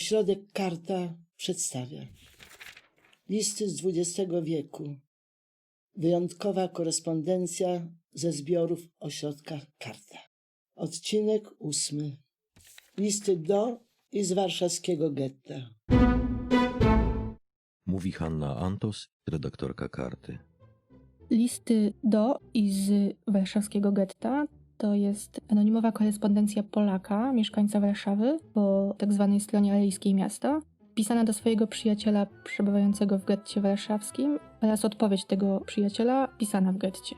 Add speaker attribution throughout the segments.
Speaker 1: Ośrodek Karta przedstawia listy z XX wieku. Wyjątkowa korespondencja ze zbiorów Ośrodka Karta. Odcinek ósmy. Listy do i z warszawskiego getta.
Speaker 2: Mówi Hanna Antos, redaktorka karty.
Speaker 3: Listy do i z warszawskiego getta to jest anonimowa korespondencja Polaka, mieszkańca Warszawy, po tzw. stronie alejskiej miasta, pisana do swojego przyjaciela przebywającego w getcie warszawskim oraz odpowiedź tego przyjaciela pisana w getcie.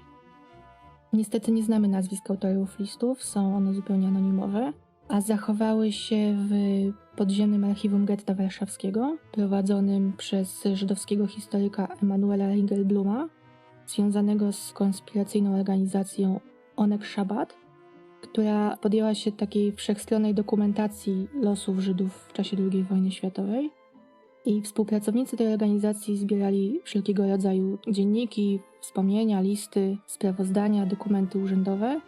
Speaker 3: Niestety nie znamy nazwisk autorów listów, są one zupełnie anonimowe, a zachowały się w podziemnym archiwum getta warszawskiego, prowadzonym przez żydowskiego historyka Emanuela Ringelbluma, związanego z konspiracyjną organizacją Onek Shabbat, która podjęła się takiej wszechstronnej dokumentacji losów Żydów w czasie II wojny światowej. I współpracownicy tej organizacji zbierali wszelkiego rodzaju dzienniki, wspomnienia, listy, sprawozdania, dokumenty urzędowe.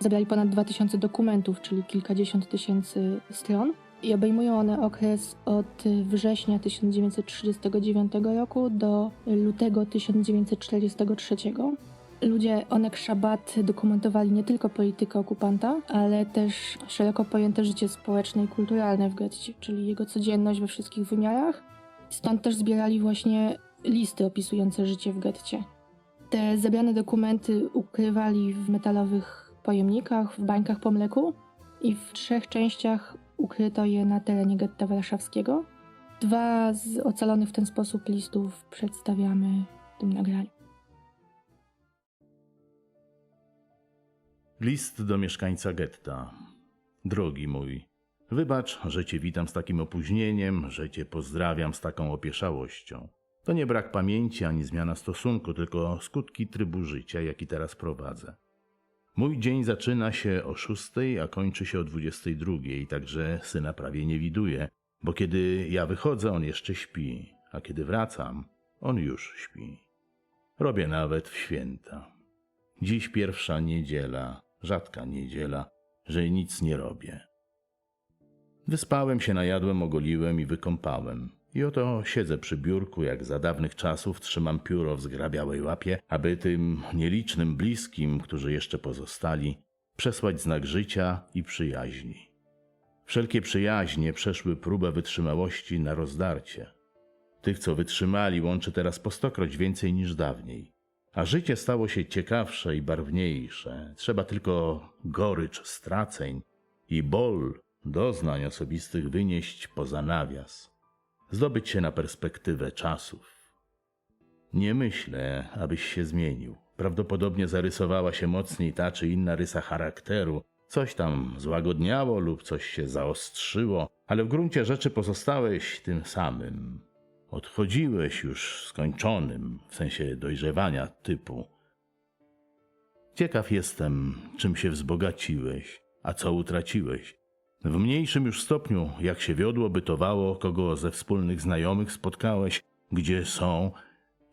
Speaker 3: Zebrali ponad 2000 dokumentów, czyli kilkadziesiąt tysięcy stron. I obejmują one okres od września 1939 roku do lutego 1943. Ludzie Onek Shabbat dokumentowali nie tylko politykę okupanta, ale też szeroko pojęte życie społeczne i kulturalne w getcie, czyli jego codzienność we wszystkich wymiarach. Stąd też zbierali właśnie listy opisujące życie w getcie. Te zebrane dokumenty ukrywali w metalowych pojemnikach, w bańkach po mleku i w trzech częściach ukryto je na terenie getta warszawskiego. Dwa z ocalonych w ten sposób listów przedstawiamy w tym nagraniu.
Speaker 4: List do mieszkańca getta. Drogi mój, wybacz, że cię witam z takim opóźnieniem, że cię pozdrawiam z taką opieszałością. To nie brak pamięci ani zmiana stosunku, tylko skutki trybu życia, jaki teraz prowadzę. Mój dzień zaczyna się o szóstej, a kończy się o dwudziestej drugiej, także syna prawie nie widuję, bo kiedy ja wychodzę, on jeszcze śpi, a kiedy wracam, on już śpi. Robię nawet w święta. Dziś pierwsza niedziela, rzadka niedziela, że nic nie robię. Wyspałem się, najadłem, ogoliłem i wykąpałem. I oto siedzę przy biurku, jak za dawnych czasów trzymam pióro w zgrabiałej łapie, aby tym nielicznym bliskim, którzy jeszcze pozostali, przesłać znak życia i przyjaźni. Wszelkie przyjaźnie przeszły próbę wytrzymałości na rozdarcie. Tych, co wytrzymali, łączy teraz po stokroć więcej niż dawniej. A życie stało się ciekawsze i barwniejsze. Trzeba tylko gorycz straceń i ból doznań osobistych wynieść poza nawias, zdobyć się na perspektywę czasów. Nie myślę, abyś się zmienił. Prawdopodobnie zarysowała się mocniej ta czy inna rysa charakteru. Coś tam złagodniało lub coś się zaostrzyło, ale w gruncie rzeczy pozostałeś tym samym. Odchodziłeś już skończonym, w sensie dojrzewania typu. Ciekaw jestem, czym się wzbogaciłeś, a co utraciłeś. W mniejszym już stopniu, jak się wiodło, bytowało, kogo ze wspólnych znajomych spotkałeś, gdzie są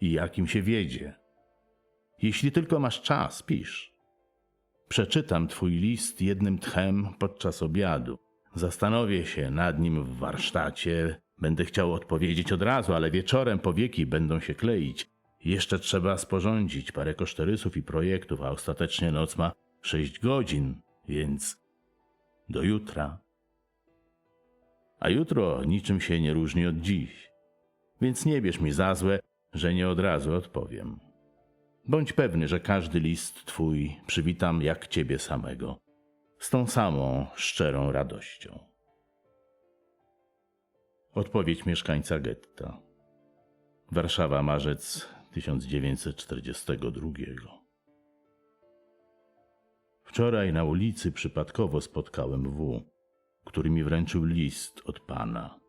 Speaker 4: i jakim się wiedzie. Jeśli tylko masz czas, pisz. Przeczytam twój list jednym tchem podczas obiadu. Zastanowię się nad nim w warsztacie. Będę chciał odpowiedzieć od razu, ale wieczorem powieki będą się kleić. Jeszcze trzeba sporządzić parę kosztorysów i projektów, a ostatecznie noc ma sześć godzin, więc do jutra. A jutro niczym się nie różni od dziś, więc nie bierz mi za złe, że nie od razu odpowiem. Bądź pewny, że każdy list twój przywitam jak ciebie samego, z tą samą szczerą radością. Odpowiedź mieszkańca getta. Warszawa, marzec 1942. Wczoraj na ulicy przypadkowo spotkałem W, który mi wręczył list od pana.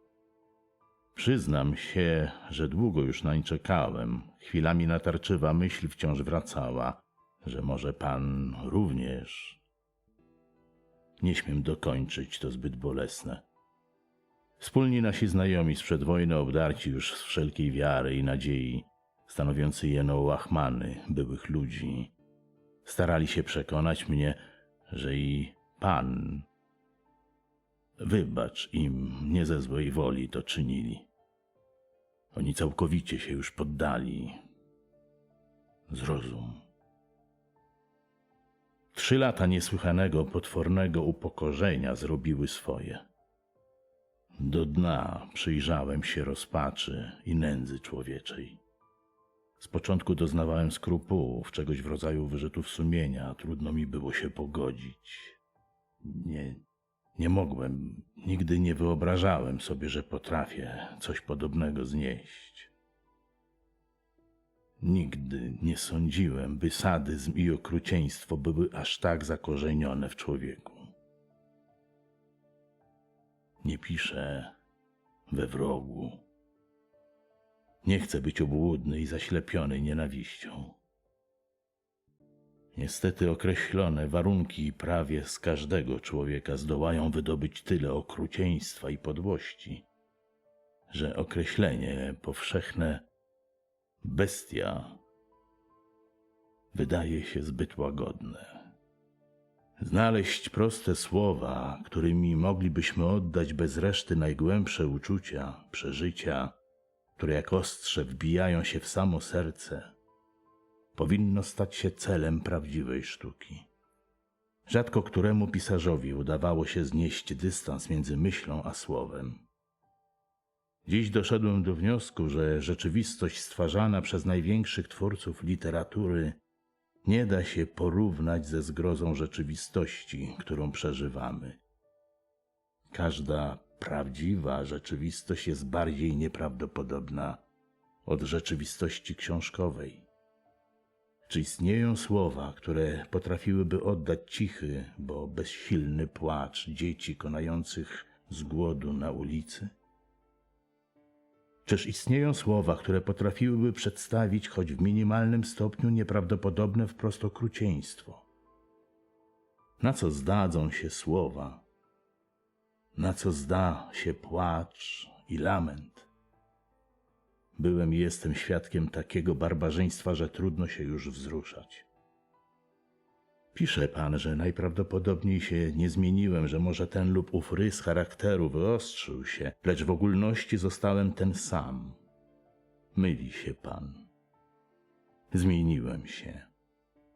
Speaker 4: Przyznam się, że długo już nań czekałem. Chwilami natarczywa myśl wciąż wracała, że może pan również. Nie śmiem dokończyć, to zbyt bolesne. Wspólni nasi znajomi sprzed wojny obdarci już z wszelkiej wiary i nadziei, stanowiący jeno łachmany byłych ludzi, starali się przekonać mnie, że i pan Wybacz im, nie ze złej woli to czynili. Oni całkowicie się już poddali. Zrozum. Trzy lata niesłychanego, potwornego upokorzenia zrobiły swoje. Do dna przyjrzałem się rozpaczy i nędzy człowieczej. Z początku doznawałem skrupułów, czegoś w rodzaju wyrzutów sumienia, trudno mi było się pogodzić. Nie, nie mogłem, nigdy nie wyobrażałem sobie, że potrafię coś podobnego znieść. Nigdy nie sądziłem, by sadyzm i okrucieństwo były aż tak zakorzenione w człowieku. Nie piszę we wrogu. Nie chcę być obłudny i zaślepiony nienawiścią. Niestety określone warunki prawie z każdego człowieka zdołają wydobyć tyle okrucieństwa i podłości, że określenie powszechne bestia wydaje się zbyt łagodne. Znaleźć proste słowa, którymi moglibyśmy oddać bez reszty najgłębsze uczucia, przeżycia, które jak ostrze wbijają się w samo serce, powinno stać się celem prawdziwej sztuki. Rzadko któremu pisarzowi udawało się znieść dystans między myślą a słowem. Dziś doszedłem do wniosku, że rzeczywistość stwarzana przez największych twórców literatury nie da się porównać ze zgrozą rzeczywistości, którą przeżywamy. Każda prawdziwa rzeczywistość jest bardziej nieprawdopodobna od rzeczywistości książkowej. Czy istnieją słowa, które potrafiłyby oddać cichy, bo bezsilny płacz dzieci konających z głodu na ulicy? Czyż istnieją słowa, które potrafiłyby przedstawić choć w minimalnym stopniu nieprawdopodobne wprost okrucieństwo? Na co zdadzą się słowa? Na co zda się płacz i lament? Byłem i jestem świadkiem takiego barbarzyństwa, że trudno się już wzruszać. Pisze pan, że najprawdopodobniej się nie zmieniłem, że może ten lub ów rys charakteru wyostrzył się, lecz w ogólności zostałem ten sam. Myli się pan. Zmieniłem się.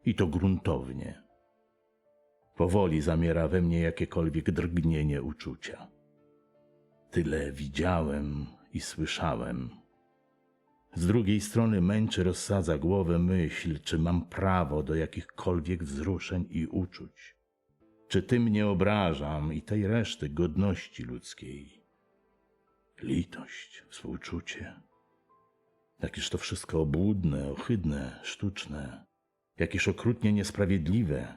Speaker 4: I to gruntownie. Powoli zamiera we mnie jakiekolwiek drgnienie uczucia. Tyle widziałem i słyszałem. Z drugiej strony męczy rozsadza głowę myśl, czy mam prawo do jakichkolwiek wzruszeń i uczuć. Czy tym nie obrażam i tej reszty godności ludzkiej? Litość, współczucie. Jakież to wszystko obłudne, ohydne, sztuczne, jakież okrutnie niesprawiedliwe,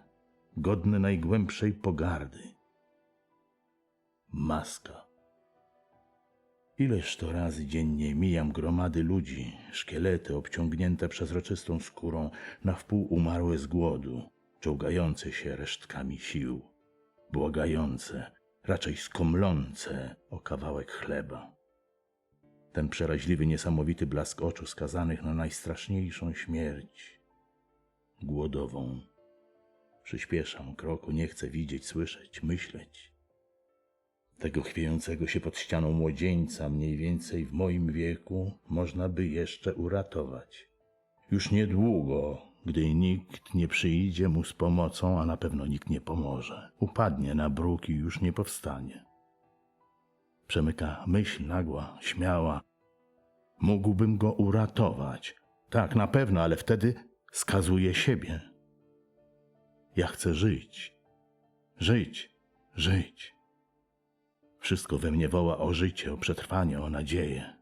Speaker 4: godne najgłębszej pogardy. Maska. Ileż to razy dziennie mijam gromady ludzi, szkielety obciągnięte przezroczystą skórą, na wpół umarłe z głodu, czołgające się resztkami sił, błagające, raczej skomlące o kawałek chleba. Ten przeraźliwy, niesamowity blask oczu skazanych na najstraszniejszą śmierć, głodową. Przyspieszam kroku, nie chcę widzieć, słyszeć, myśleć tego chwiejącego się pod ścianą młodzieńca, mniej więcej w moim wieku, można by jeszcze uratować. Już niedługo, gdy nikt nie przyjdzie mu z pomocą, a na pewno nikt nie pomoże, upadnie na bruk i już nie powstanie. Przemyka myśl nagła, śmiała. Mógłbym go uratować. Tak, na pewno, ale wtedy skazuje siebie. Ja chcę żyć. Żyć, żyć. Wszystko we mnie woła o życie, o przetrwanie, o nadzieję.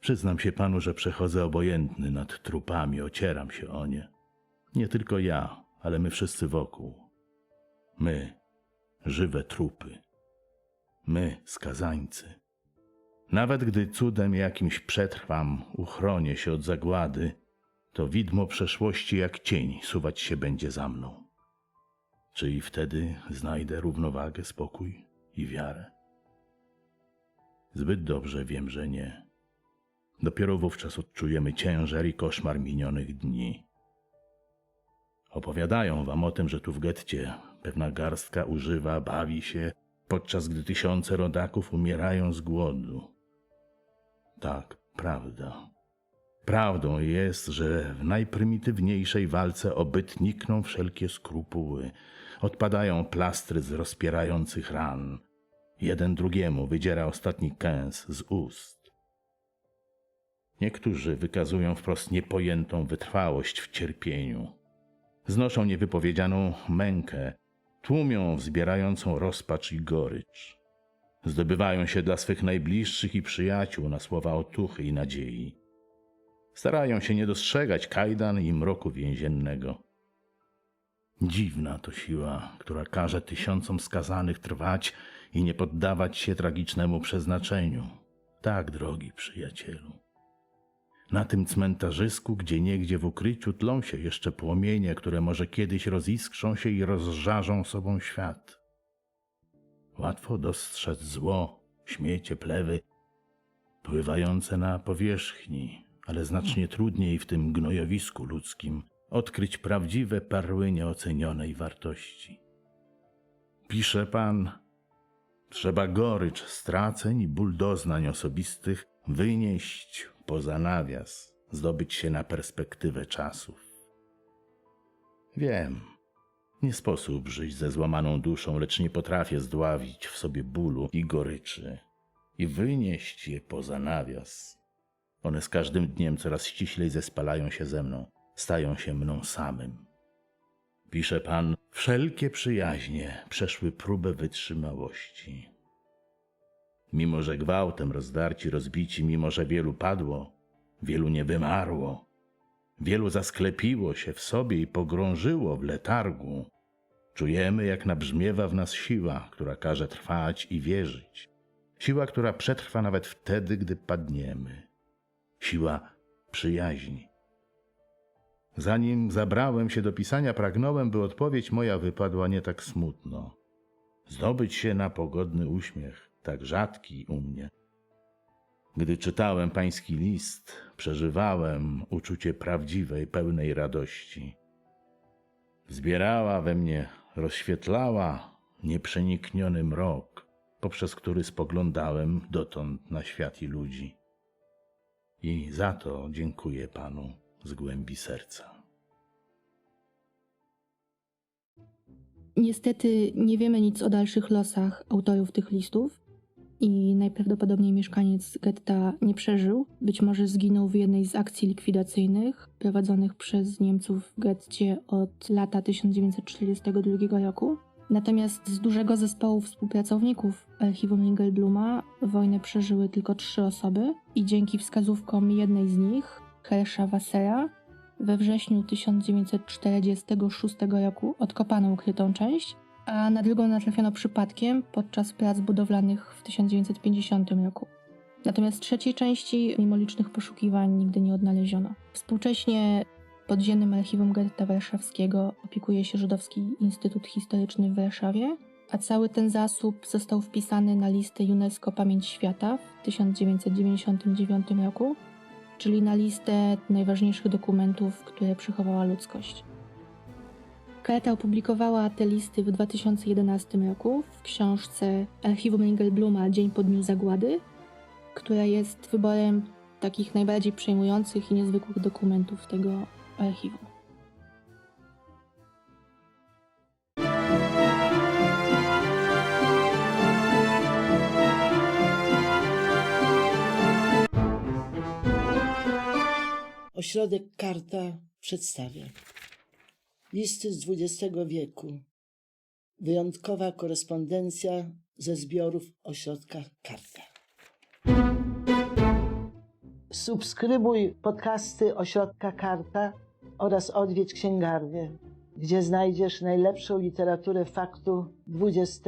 Speaker 4: Przyznam się panu, że przechodzę obojętny nad trupami, ocieram się o nie. Nie tylko ja, ale my wszyscy wokół. My, żywe trupy. My, skazańcy. Nawet gdy cudem jakimś przetrwam, uchronię się od zagłady, to widmo przeszłości jak cień suwać się będzie za mną. Czy i wtedy znajdę równowagę, spokój i wiarę? Zbyt dobrze wiem, że nie. Dopiero wówczas odczujemy ciężar i koszmar minionych dni. Opowiadają wam o tym, że tu w getcie pewna garstka używa, bawi się, podczas gdy tysiące rodaków umierają z głodu. Tak, prawda. Prawdą jest, że w najprymitywniejszej walce o byt nikną wszelkie skrupuły. Odpadają plastry z rozpierających ran. Jeden drugiemu wydziera ostatni kęs z ust. Niektórzy wykazują wprost niepojętą wytrwałość w cierpieniu. Znoszą niewypowiedzianą mękę, tłumią wzbierającą rozpacz i gorycz. Zdobywają się dla swych najbliższych i przyjaciół na słowa otuchy i nadziei. Starają się nie dostrzegać kajdan i mroku więziennego. Dziwna to siła, która każe tysiącom skazanych trwać i nie poddawać się tragicznemu przeznaczeniu. Tak, drogi przyjacielu. Na tym cmentarzysku, gdzie niegdzie w ukryciu tlą się jeszcze płomienie, które może kiedyś roziskrzą się i rozżarzą sobą świat. Łatwo dostrzec zło, śmiecie, plewy, pływające na powierzchni, ale znacznie trudniej w tym gnojowisku ludzkim odkryć prawdziwe perły nieocenionej wartości. Pisze pan, trzeba gorycz straceń i ból doznań osobistych wynieść poza nawias, zdobyć się na perspektywę czasów. Wiem, nie sposób żyć ze złamaną duszą, lecz nie potrafię zdławić w sobie bólu i goryczy i wynieść je poza nawias. One z każdym dniem coraz ściślej zespalają się ze mną, stają się mną samym. Pisze pan, wszelkie przyjaźnie przeszły próbę wytrzymałości. Mimo, że gwałtem rozdarci, rozbici, mimo, że wielu padło, wielu nie wymarło, wielu zasklepiło się w sobie i pogrążyło w letargu, czujemy, jak nabrzmiewa w nas siła, która każe trwać i wierzyć. Siła, która przetrwa nawet wtedy, gdy padniemy. Siła przyjaźni. Zanim zabrałem się do pisania, pragnąłem, by odpowiedź moja wypadła nie tak smutno. Zdobyć się na pogodny uśmiech, tak rzadki u mnie. Gdy czytałem pański list, przeżywałem uczucie prawdziwej, pełnej radości. Zbierała we mnie, rozświetlała nieprzenikniony mrok, poprzez który spoglądałem dotąd na świat i ludzi. I za to dziękuję panu z głębi serca.
Speaker 3: Niestety nie wiemy nic o dalszych losach autorów tych listów i najprawdopodobniej mieszkaniec getta nie przeżył. Być może zginął w jednej z akcji likwidacyjnych prowadzonych przez Niemców w getcie od lata 1942 roku. Natomiast z dużego zespołu współpracowników archiwum Ringelbluma wojnę przeżyły tylko trzy osoby i dzięki wskazówkom jednej z nich, Hersza Wassera, we wrześniu 1946 roku odkopano ukrytą część, a na drugą natrafiono przypadkiem podczas prac budowlanych w 1950 roku. Natomiast trzeciej części, mimo licznych poszukiwań, nigdy nie odnaleziono. Współcześnie podziemnym archiwum getta warszawskiego opiekuje się Żydowski Instytut Historyczny w Warszawie, a cały ten zasób został wpisany na listę UNESCO Pamięć Świata w 1999 roku, czyli na listę najważniejszych dokumentów, które przechowała ludzkość. Karta opublikowała te listy w 2011 roku w książce Archiwum Ringelbluma Dzień po dniu zagłady, która jest wyborem takich najbardziej przejmujących i niezwykłych dokumentów tego archiwum.
Speaker 1: Ośrodek Karta przedstawia listy z XX wieku. Wyjątkowa korespondencja ze zbiorów ośrodka Karta. Subskrybuj podcasty ośrodka Karta oraz odwiedź księgarnię, gdzie znajdziesz najlepszą literaturę faktu XX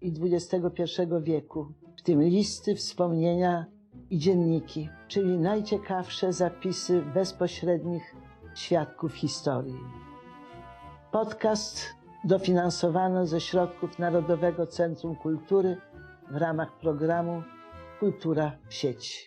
Speaker 1: i XXI wieku, w tym listy, wspomnienia i dzienniki, czyli najciekawsze zapisy bezpośrednich świadków historii. Podcast dofinansowano ze środków Narodowego Centrum Kultury w ramach programu Kultura w sieci.